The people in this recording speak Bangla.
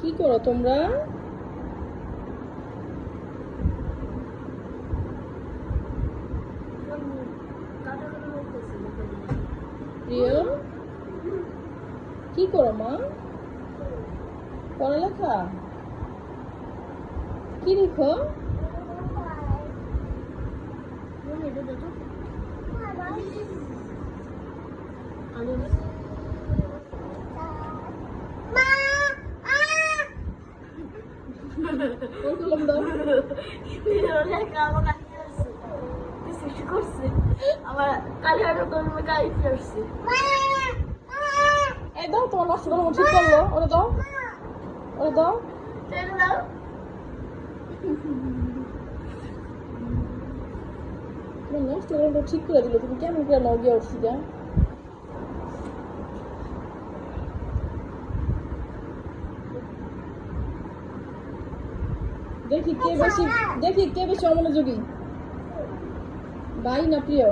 কি করো তোমরা? প্রিয় কি করো মা? পড়ালেখা? কি লিখো? কোন কলম দাও আমার কালি হাতে কলমে কালি ফেলছে এই দাও তোমার নষ্ট কলম ঠিক করল ওরে দাও ওরে দাও দাও তোমার নষ্ট কলমটা ঠিক করে দিলে তুমি কেমন করে নাও গিয়ে উঠছি দেখি কে বেশি দেখি কে বেশি অমনোযোগী। ভাই না প্রিয়?